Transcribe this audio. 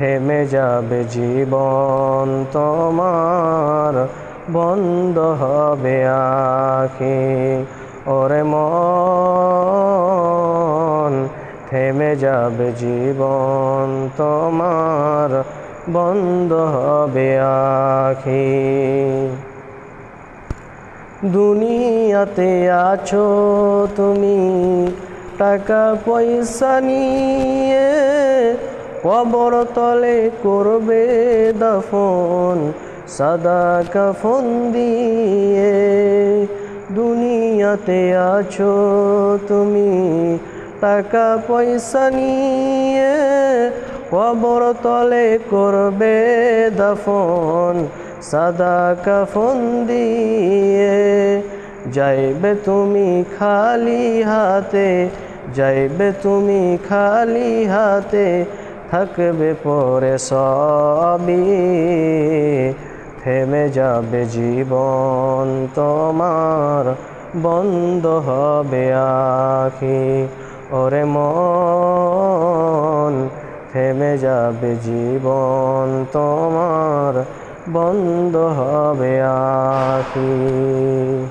থেমে যাবে জীবন তোমার, বন্ধ হবে আখি ওরে মন, থেমে যাবে জীবন তোমার, বন্ধ হবে আখি দুনিয়াতে আছো তুমি, টাকা পয়সা নিয়ে কবর তলে করবে দাফন, সাদা কাফন দিয়ে। দুনিয়াতে আছো তুমি, টাকা পয়সা নিয়ে। কবর তলে করবে দাফন, সাদা কাফন দিয়ে। যাইবে তুমি খালি হাতে, যাইবে তুমি খালি হাতে থাকবে পরে সবই, থেমে যাবে জীবন তোমার, বন্ধ হবে আখি। ওরে মন, থেমে যাবে জীবন তোমার, বন্ধ হবে আখি।